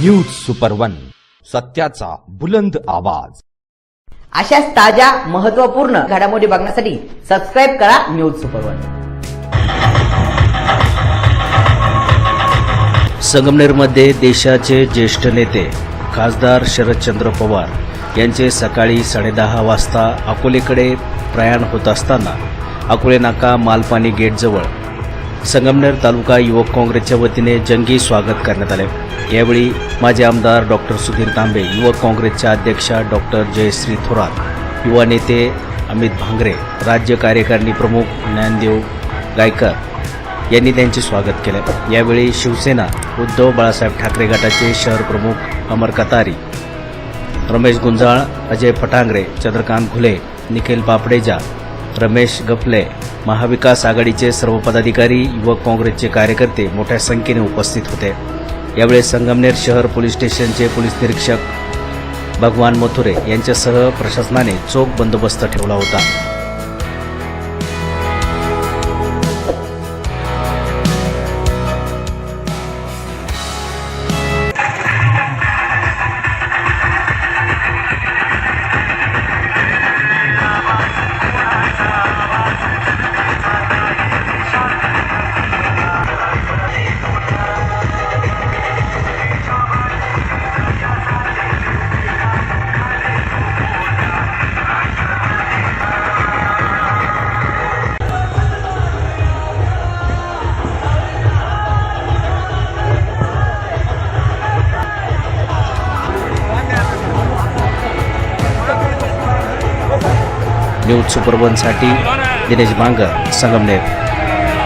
News super one सत्याचा बुलंद आवाज. अशाच ताज्या महत्त्वपूर्ण घडामोडी बघण्यासाठी सबस्क्राईब करा न्यूज सुपर वन संगमनेरमध्ये देशाचे ज्येष्ठ नेते खासदार शरदचंद्र पवार यांचे सकाळी साडेदहा वाजता अकोलेकडे प्रयाण होत असताना अकोले नाका मालपाणी गेटजवळ संगमनेर तालुका युवक काँग्रेसच्या वतीने जंगी स्वागत करण्यात आले. यावेळी माजी आमदार डॉक्टर सुधीर तांबे युवक काँग्रेसच्या अध्यक्षा डॉक्टर जयश्री थोरात युवा नेते अमित भांगरे राज्य कार्यकारिणी प्रमुख ज्ञानदेव गायकर यांनी त्यांचे स्वागत केले. यावेळी शिवसेना उद्धव बाळासाहेब ठाकरे गटाचे शहर प्रमुख अमर कतारी रमेश गुंजाळ अजय फटांगरे चंद्रकांत घुले निखिल पापडेजा रमेश गफले महाविकास आघाडीचे सर्व पदाधिकारी युवक काँग्रेसचे कार्यकर्ते मोठ्या संख्येने उपस्थित होते. यावेळी संगमनेर शहर पोलीस स्टेशनचे पोलीस निरीक्षक भगवान मथुरे यांच्यासह प्रशासनाने चोख बंदोबस्त ठेवला होता. न्यूज सुपरवनसाठी दिनेश बांगर संगमनेर.